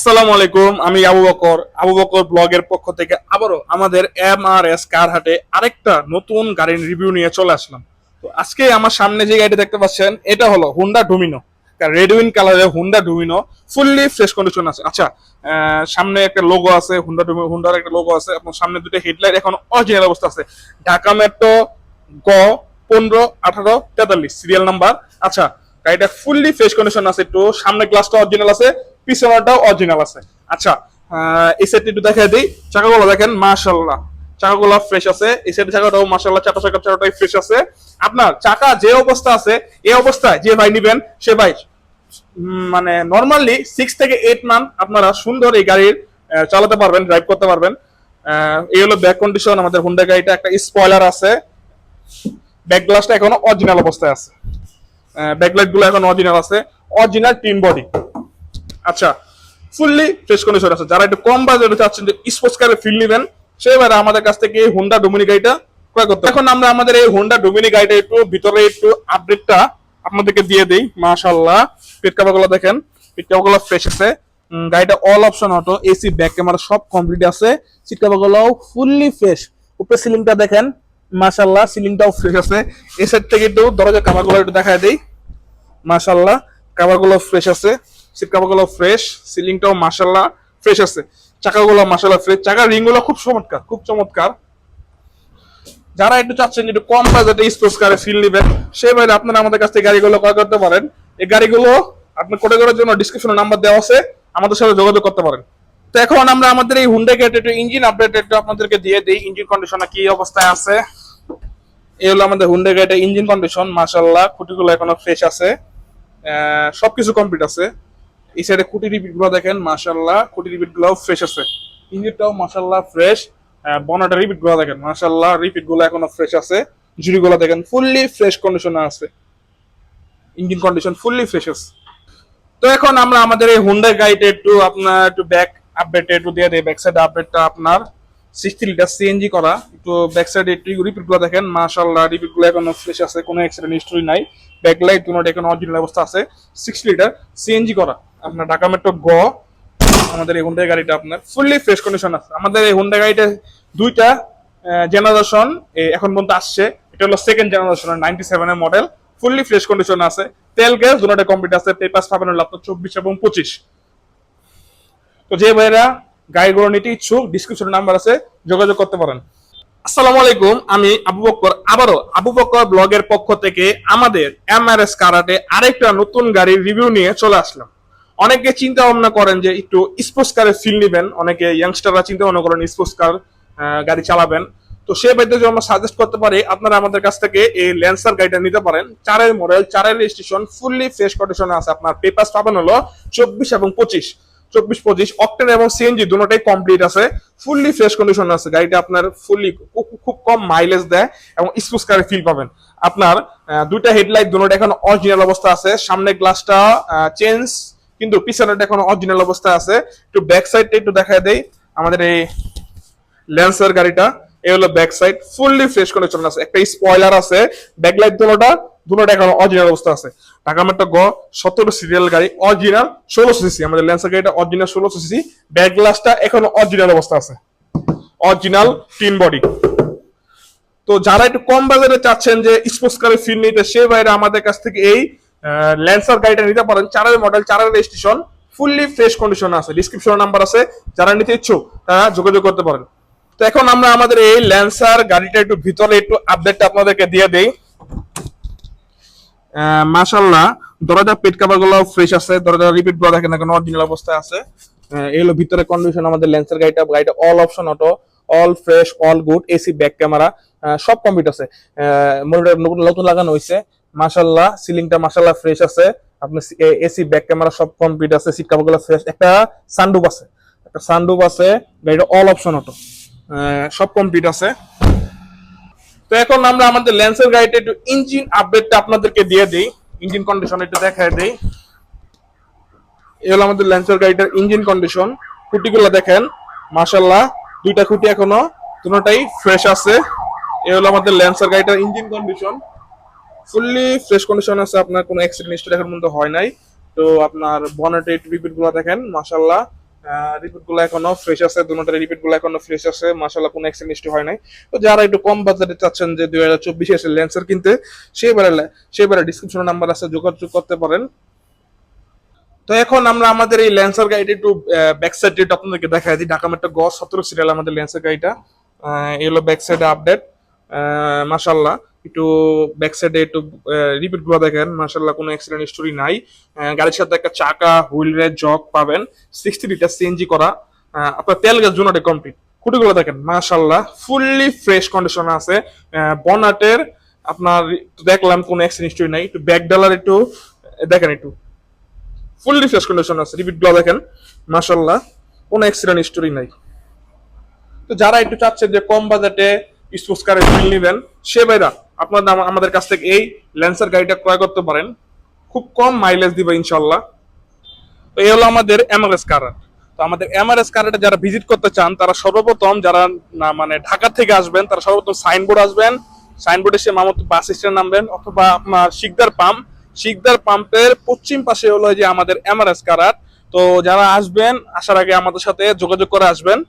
আসসালামু আলাইকুম, আমি আবু বকর। আবু বকর ব্লগের পক্ষ থেকে আবারও আমাদের এম আর এস কার হাটে আরেকটা নতুন গাড়ির রিভিউ নিয়ে চলে আসলাম। তো আজকে আমার সামনে যে গাড়িটা দেখতে পাচ্ছেন, এটা হলো হুন্ডা ডোমিনো রেড উইন কালারের Honda Domino fully fresh condition আছে। আচ্ছা সামনে একটা লোগো আছে হুন্ডা হুন্ডার একটা লোগো আছে, এবং সামনে দুটো হেডলাইট এখন অরিজিনাল অবস্থা আছে। ঢাকা মেট্রো গ, পনেরো, আঠারো, তেতাল্লিশ সিরিয়াল নাম্বার আচ্ছা গাড়িটা ফুললি ফ্রেশ কন্ডিশন আছে একটু। সামনে গ্লাসটা অরিজিনাল আছে পিছনেরটাও অরিজিনাল আছে। আচ্ছা এই সেটটি একটু দেখাই দিই। চাকাগুলো দেখেন মাশাল্লাহ চাকাগুলো ফ্রেশ আছে। এই সেটের চাকাটাও মাশাল্লাহ চাকা চাকা চাকাটাই ফ্রেশ আছে। আপনার চাকা যে অবস্থা আছে, এই অবস্থায় যে ভাই নিবেন, সে ভাই মানে নর্মালি সিক্স থেকে এইট মান্থ আপনারা সুন্দর এই গাড়ির চালাতে পারবেন ড্রাইভ করতে পারবেন। এই হলো ব্যাক কন্ডিশন আমাদের হুন্ডা গাড়িটা। একটা স্পয়লার আছে। ব্যাক গ্লাসটা এখনও অরিজিনাল অবস্থায় আছে। ব্যাকলাইটগুলো এখন অরিজিনাল আছে। অরিজিনাল টিন বডি আচ্ছা ফুললি ফ্রেশ কন্ডিশন আছে। যারা একটু কম বাজেটে চাচ্ছেন যে স্পোর্টস কারে ফিল নেবেন সেবারে আমাদের কাছ থেকে হুন্ডা ডোমিনি গাড়িটা ক্রয় করতে এখন আমরা আমাদের এই হুন্ডা ডোমিনি গাড়িটা একটু ভিতরে একটু আপডেটটা আপনাদেরকে দিয়ে দেই। মাশাআল্লাহ, পিট কাভারগুলো দেখেন, পিট কাভারগুলো ফ্রেশ আছে। গাড়িটা all option auto AC back camera সব কমপ্লিট আছে। সিট কাভারগুলো ফুললি ফ্রেশ উপরে সিলিংটা দেখেন, মাশাআল্লাহ সিলিংটাও ফ্রেশ আছে। এই সাইড থেকে একটু দরজা কাভারগুলো একটু দেখায় দেই। মাশাল্লাহ কাভারগুলো ফ্রেশ আছে। সিট কাভারগুলো ফ্রেশ সিলিংটাও মাশাল্লাহ ফ্রেশ আছে। চাকাগুলো মাশাল্লাহ ফ্রেশ চাকার রিংগুলো খুব চমৎকার খুব চমৎকার। যারা একটু চাচ্ছেন একটু কম বাজেটে স্পোর্টস কারে ফিল নেবেন, সেই বাইরে আপনারা আমাদের কাছ থেকে গাড়িগুলো ক্রয় করতে পারেন। এই গাড়িগুলো আপনার কোটে করার জন্য ডিসক্রিপশনে নাম্বার দেওয়া আছে, আমাদের সাথে যোগাযোগ করতে পারেন। তো এখন আমরা আমাদের এই হুন্ডা গেট একটু ইঞ্জিন আপডেট একটু আপনাদেরকে দিয়ে দিই ইঞ্জিন কন্ডিশনে কি অবস্থায় আছে। এই হলো আমাদের হুন্ডা গাড়িটা ইঞ্জিন কন্ডিশন মাশাল্লাহ, খুঁটিগুলো এখনও ফ্রেশ আছে। সবকিছু কমপ্লিট আছে। এই সাইডে খুঁটি রিপিটগুলো দেখেন মাসাল্লাহ খুঁটি রিপিটগুলো ফ্রেশ আছে। ইঞ্জিনটাও মাসাল্লাহ ফ্রেশ বনাটা রিপিটগুলো দেখেন মাসাল্লাহ রিপিটগুলো এখনও ফ্রেশ আছে। জুড়ি গুলো দেখেন ফুললি ফ্রেশ কন্ডিশনে আছে। ইঞ্জিন কন্ডিশন ফুললি ফ্রেশ আছে। তো এখন আমরা আমাদের এই হুন্ডা গাড়িটা একটু আপনার একটু ব্যাক আপডেট একটু দিয়ে দিই ব্যাক সাইড আপডেটটা আপনার। সিক্সটি লিটার সিএনজি করা। একটু ব্যাক সাইডে একটু রিপিটগুলো দেখেন। মাশাল্লাহ রিপিটগুলো এখনও ফ্রেশ আছে, কোনো অ্যাক্সিডেন্ট হিস্টরি নাই। ব্যাক লাইট দুটো এখন অরিজিনাল অবস্থা আছে। সিক্সটি লিটার সিএনজি করা। আপনার ঢাকা মেট্রো গ, আমাদের এই হুন্ডা গাড়িটা আপনার ফুললি ফ্রেশ কন্ডিশন আছে। আমাদের এই হুন্ডা গাড়িটা দুইটা জেনারেশন এখন পর্যন্ত আসছে। এটা হলো সেকেন্ড জেনারেশনের নাইনটি সেভেনের মডেল ফুললি ফ্রেশ কন্ডিশন আছে। তেল গ্যাস দুটোটা কমপ্লিট আছে। পেপার পাবেন হলো আপনার চব্বিশ এবং পঁচিশ। তো যে ভাইরা গাড়িগুলো নিতে ইচ্ছুক ডিসক্রিপশনে নাম্বার আছে, যোগাযোগ করতে পারেন। আসসালামু আলাইকুম, আমি আবু বক্কর। আবারও আবু বক্কর ব্লগের পক্ষ থেকে আমাদের এমআরএস কারাটে আরেকটা নতুন গাড়ির রিভিউ নিয়ে চলে আসলাম। অনেকে চিন্তা ভাবনা করেন যে একটু স্পোর্টস কারে ফিল নেবেন। অনেকে ইয়াংস্টাররা চিন্তা ভাবনা করেন স্পোর্টস কার গাড়ি চালাবেন। তো সে যদি আমরা সাজেস্ট করতে পারি, আপনারা আমাদের কাছ থেকে এই ল্যান্সার গাড়িটা নিতে পারেন। চারের মডেল চারের রেজিস্ট্রেশন ফুললি ফ্রেশ কন্ডিশনে আছে। আপনার পেপার পাবেন হলো চব্বিশ এবং পঁচিশ। চব্বিশ, পঁচিশ, অক্টেন এবং সিএনজি দুটোটাই কমপ্লিট আছে। ফুললি ফ্রেশ কন্ডিশন আছে। গাড়িটা আপনার ফুললি খুব কম মাইলেজ দেয় এবং স্পুস কারে ফিল পাবেন। আপনার দুইটা হেডলাইট দুটোটা এখন অরিজিনাল অবস্থা আছে। সামনে গ্লাসটা চেঞ্জ কিন্তু পিছনেটা এখন অরিজিনাল অবস্থা আছে। একটু ব্যাক সাইডটা একটু দেখা দেয় আমাদের এই ল্যান্সার গাড়িটা। এই হলো back side fully fresh condition আছে। একটা স্পয়লার আছে ব্যাকলাইট দুটোটা দুটোটা এখন অরিজিনাল অবস্থা আছে। ঢাকা মেট্রো গ, সতেরো সিরিয়াল গাড়ি অরিজিনাল ষোলোশো সিসি আমাদের ল্যান্সার গাড়িটা অরিজিনাল ষোলোশো সিসি ব্যাক গ্লাসটা এখন অরিজিনাল অবস্থা আছে। অরিজিনাল টিন বডি তো যারা একটু কম বাজারে চাচ্ছেন যে স্পোর্টস কারে ফিল নিতে, সে বাইরে আমাদের কাছ থেকে এই ল্যান্সার গাড়িটা নিতে পারেন। চারের মডেল চারের রেজিস্ট্রেশন ফুললি ফ্রেশ কন্ডিশন আছে। ডিসক্রিপশন নাম্বার আছে। যারা নিতে ইচ্ছুক, তারা যোগাযোগ করতে পারেন। তো এখন আমরা আমাদের এই ল্যান্সার গাড়িটা একটু ভিতরে একটু আপডেটটা আপনাদেরকে দিয়ে দেই। মাশাল্লাহ দরজা পেট কাভারগুলো ফ্রেশ আছে। দরজা রিপিটগুলো দেখেন, এখন অরিজিনাল অবস্থায় আছে। এই হলো ভিতরে কন্ডিশন আমাদের লেন্সের গাড়িটা। গাড়িটা all option auto all fresh all good AC back camera সব কমপ্লিট আছে। মনিটর নতুন লাগানো হয়েছে মাশাল্লাহ সিলিংটা মাশাল্লাহ ফ্রেশ আছে। আপনার এসি ব্যাক ক্যামেরা সব কমপ্লিট আছে। সিট কাভারগুলো ফ্রেশ একটা সানডুপ আছে। একটা সানডুপ আছে। গাড়িটা অল অপশন অটো সব কমপ্লিট আছে। তো এখন আমরা আমাদের ল্যান্সের গাড়িটা একটু ইঞ্জিন আপডেটটা আপনাদেরকে দিয়ে দিই। ইঞ্জিন কন্ডিশন একটু দেখায় দিই। এই হলো আমাদের ল্যান্সের গাড়িটার ইঞ্জিন কন্ডিশন খুঁটিগুলো দেখেন। মাশাল্লাহ দুইটা খুঁটি এখনও, দুটোটাই ফ্রেশ আছে। এই হলো আমাদের ল্যান্সের গাড়িটার engine condition fully fresh condition আছে, আপনার কোনো অ্যাক্সিডেন্ট হিস্টরি এখন পর্যন্ত হয় নাই। তো আপনার বনেটে রিপিটগুলো দেখেন মাশাল্লাহ রিপিটগুলো এখনও ফ্রেশ আছে দুটোর রিপিটগুলো এখনও ফ্রেশ আছে। মাসাল্লাহ কোনো অ্যাক্সিডেন্ট হিস্ট্রি হয় নাই। তো যারা একটু কম বাজেটে চাচ্ছেন যে দুই হাজার চব্বিশে এসে লেন্সার কিনতে সেবারে সেবারে ডিসক্রিপশনে নাম্বার আছে, যোগাযোগ করতে পারেন। তো এখন আমরা আমাদের এই ল্যান্সার গাড়িটা একটু ব্যাক সাইড একটু আপনাদেরকে দেখাই দিই। ঢাকা মেট্রো গ সতেরো সিরিয়াল আমাদের ল্যান্সার গাড়িটা। হলো ব্যাক সাইডে আপডেট মাশাল্লাহ একটু ব্যাক সাইডে একটু রিপিটগুলো দেখেন। মাশাল্লাহ কোনো অ্যাক্সিডেন্ট হিস্টোরি নাই। গাড়ির সাথে একটা চাকা হুইল রেড জগ পাবেন। সিক্সটি লিটার সিএনজি করা। আপনার তেল গ্যাস জোনাটে কমপ্লিট খুঁটিগুলো দেখেন মাশাল্লাহ ফুললি ফ্রেশ কন্ডিশন আছে। বনাটের, আপনার দেখলাম কোনো অ্যাক্সিডেন্ট হিস্টোরি নাই। একটু ব্যাক ডালার একটু দেখেন একটু। ফুললি ফ্রেশ কন্ডিশন আছে। রিপিটগুলো দেখেন মাশাল্লাহ কোনো অ্যাক্সিডেন্ট হিস্টোরি নাই। তো যারা একটু চাচ্ছেন যে কম বাজেটে স্পোর্টস কারের ফিল নেবেন, সে ভাইরা আপনারা আম- আমাদের কাছ থেকে এই ল্যান্সার গাড়িটা ক্রয় করতে পারেন। খুব কম মাইলেজ দিবে ইনশাল্লাহ। তো এই হলো আমাদের এমআরএস কার তো আমাদের এমআরএস কারেটে যারা ভিজিট করতে চান, তারা সর্বপ্রথম যারা না মানে ঢাকা থেকে আসবেন, তারা সর্বপ্রথম সাইনবোর্ড আসবেন। সাইনবোর্ডে এসে মামত বাস স্ট্যান্ড নামবেন অথবা শিকদার পাম্প শিকদার পাম্পের পশ্চিম পাশে হলো যে আমাদের এমআরএস কারাট তো যারা আসবেন, আসার আগে আমাদের সাথে যোগাযোগ করে আসবেন।